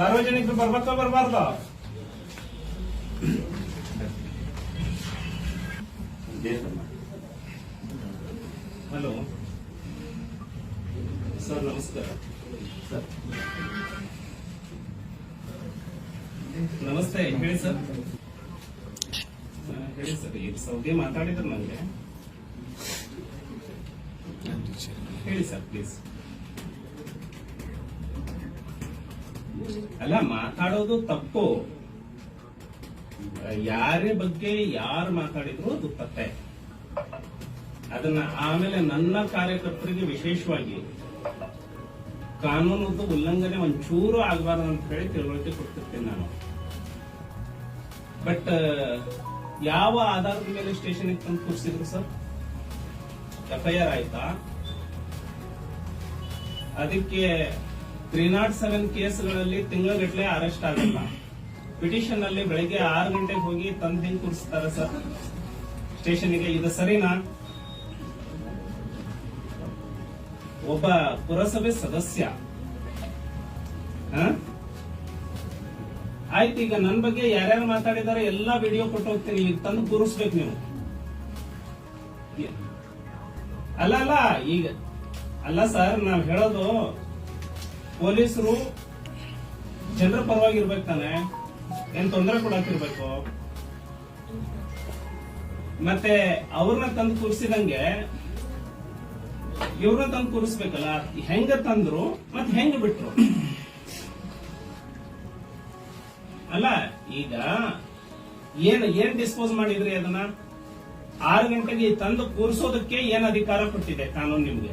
ಸಾರ್ವಜನಿಕರು ಬರ್ಬೇಕ ಬರ್ಬಾರ್ದ hello sir ನಮಸ್ಕಾರ ನಮಸ್ತೆ ಹೇಳಿ ಸರ್ ಆ, ಹೇಳಿ ಸರ್ ಈಗ ಸೌದಿ ಮಾತಾಡಿದ್ರು ನನಗೆ ಹೇಳಿ ಸರ್ ಪ್ಲೀಸ್ ಅಲ್ಲ, ಮಾತಾಡೋದು ತಪ್ಪು. ಯಾರೇ ಬಗ್ಗೆ ಯಾರು ಮಾತಾಡಿದ್ರು ಅದು ತಪ್ಪೆ. ಅದನ್ನ ಆಮೇಲೆ ನನ್ನ ಕಾರ್ಯಕರ್ತರಿಗೆ ವಿಶೇಷವಾಗಿ, ಕಾನೂನದ್ದು ಉಲ್ಲಂಘನೆ ಒಂಚೂರು ಆಗಬಾರ್ದು ಅಂತ ಹೇಳಿ ತಿಳುವಳಿಕೆ ಕೊಡ್ತಿರ್ತೀನಿ ನಾನು. ಬಟ್, ಯಾವ ಆಧಾರದ ಮೇಲೆ ಸ್ಟೇಷನ್ ತಂದು ಕೂರಿಸಿದ್ರು ಸರ್? ಎಫ್ಐಆರ್ ಆಯ್ತಾ? ಅದಕ್ಕೆ ತ್ರೀ ನಾಟ್ ಸೆವೆನ್ ಕೇಸ್ಗಳಲ್ಲಿ ತಿಂಗಳಗಟ್ಟಲೆ ಅರೆಸ್ಟ್ ಆಗಲ್ಲ. ಪಿಟಿಷನ್ ಅಲ್ಲಿ ಬೆಳಗ್ಗೆ ಆರು ಗಂಟೆಗೆ ಹೋಗಿ ತಂದು ಹೆಂಗ್ ಕೂರಿಸ್ತಾರೆ ಸರ್? ಸ್ಟೇಷನ್ಗೆ ಇದು ಸರಿನಾ? ಒಬ್ಬ ಪುರಸಭೆ ಸದಸ್ಯ? ಆಯ್ತು, ಈಗ ನನ್ನ ಬಗ್ಗೆ ಯಾರ್ಯಾರು ಮಾತಾಡಿದಾರೆ ಎಲ್ಲಾ ವಿಡಿಯೋ ಕೊಟ್ಟು ಹೋಗ್ತೀನಿ. ಈಗ ತಂದು ಕೂರಿಸ್ಬೇಕು ನೀವು. ಅಲ್ಲ ಅಲ್ಲ, ಈಗ ಅಲ್ಲ ಸರ್, ನಾವ್ ಹೇಳೋದು ಪೊಲೀಸರು ಜನರ ಪರವಾಗಿರ್ಬೇಕು ತಾನೆ. ಏನ್ ತೊಂದರೆ ಕೊಡಾಕಿರ್ಬೇಕು. ಮತ್ತೆ ಅವ್ರನ್ನ ತಂದು ಕೂರಿಸಿದಂಗೆ ಇವ್ರನ್ನ ತಂದು ಕೂರಿಸ್ಬೇಕಲ್ಲ, ಹೆಂಗ ತಂದ್ರು ಮತ್ತೆ ಹೆಂಗ ಬಿಟ್ರು? ಅಲ್ಲ, ಈಗ ಏನ್ ಏನ್ ಡಿಸ್ಪೋಸ್ ಮಾಡಿದ್ರಿ ಅದನ್ನ? ಆರು ಗಂಟೆಗೆ ತಂದು ಕೂರಿಸೋದಕ್ಕೆ ಏನ್ ಅಧಿಕಾರ ಕೊಟ್ಟಿದೆ ಕಾನೂನು ನಿಮ್ಗೆ?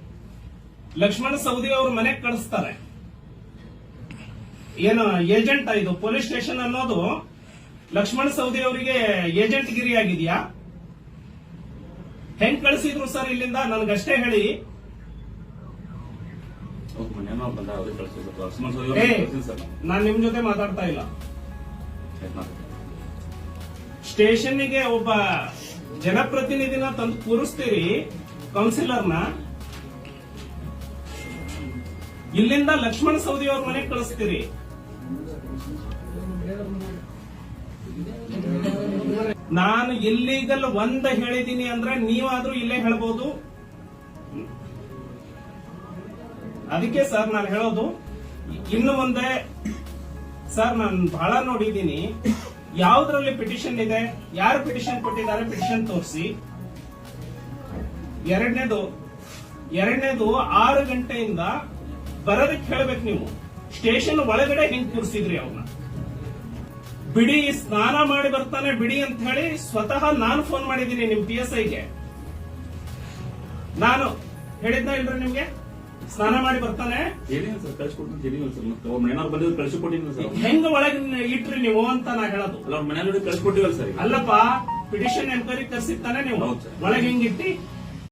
ಲಕ್ಷ್ಮಣ ಸವದಿ ಅವ್ರ ಮನೆಗೆ ಕಳಿಸ್ತಾರೆ. ಏನು ಏಜೆಂಟ್ ಇದು ಪೊಲೀಸ್ ಸ್ಟೇಷನ್ ಅನ್ನೋದು ಲಕ್ಷ್ಮಣ ಸವದಿ ಅವರಿಗೆ ಏಜೆಂಟ್ ಗಿರಿ ಆಗಿದೆಯಾ? ಹೆಂಗ್ ಕಳಿಸಿದ್ರು ಸರ್ ಇಲ್ಲಿಂದ? ನನ್ಗಷ್ಟೇ ಹೇಳಿ. ನಾನು. ನಿಮ್ ಜೊತೆ ಮಾತಾಡ್ತಾ ಇಲ್ಲ. ಸ್ಟೇಷನ್ಗೆ ಒಬ್ಬ ಜನಪ್ರತಿನಿಧಿನ ತಂದು ಕೂರಿಸ್ತೀರಿ ಕೌನ್ಸಿಲರ್ನ? ಇಲ್ಲಿಂದ ಲಕ್ಷ್ಮಣ ಸೌದಿ ಅವ್ರ ಮನೆಗೆ ಕಳಿಸ್ತೀರಿ. ನಾನು ಇಲ್ಲಿಗಲ್ ಒಂದ ಹೇಳಿದೀನಿ ಅಂದ್ರೆ ನೀವಾದ್ರೂ ಇಲ್ಲೇ ಹೇಳ್ಬೋದು. ಅದಕ್ಕೆ ಸರ್ ನಾನು ಹೇಳೋದು, ಇನ್ನು ಮುಂದೆ ಸರ್ ನಾನು ಬಹಳ ನೋಡಿದ್ದೀನಿ ಯಾವ್ದ್ರಲ್ಲಿ ಪಿಟಿಷನ್ ಇದೆ, ಯಾರು ಪಿಟಿಷನ್ ಕೊಟ್ಟಿದ್ದಾರೆ ಪಿಟಿಷನ್ ತೋರಿಸಿ. ಎರಡನೇದು ಎರಡನೇದು ಆರು ಗಂಟೆಯಿಂದ ಬರೋದಕ್ಕೆ ಹೇಳ್ಬೇಕು ನೀವು. ಸ್ಟೇಷನ್ ಒಳಗಡೆ ಹಿಂಗ್ ಕೂರಿಸಿದ್ರಿ ಅವನ್ನ ಬಿಡಿ ಸ್ನಾನ ಮಾಡಿ ಬರ್ತಾನೆ ಬಿಡಿ ಅಂತ ಹೇಳಿ ಸ್ವತಃ ನಾನು ಫೋನ್ ಮಾಡಿದ್ದೀನಿ ನಿಮ್ ಪಿ ಎಸ್ ಐಗೆ ನಾನು ಹೇಳಿದ್ನ ಇಲ್ರಿ ನಿಮ್ಗೆ? ಸ್ನಾನ ಮಾಡಿ ಬರ್ತಾನೆ. ಹೆಂಗ ಒಳಗೆ ಇಟ್ರಿ ನೀವು ಅಂತ ನಾ ಹೇಳೋದು. ಅಲ್ಲ ಮನೆಯಲ್ಲಿ ಕಳ್ಸಿಕೊಟ್ಟಿವಲ್ಲ ಸರ್. ಅಲ್ಲಪ್ಪ ಪಿಟಿಷನ್ ಎನ್ಕ್ವೈರಿ ಕರ್ಸಿರ್ತಾನೆ ನೀವು. ಒಳಗೆ ಹೆಂಗಿಟ್ಟಿ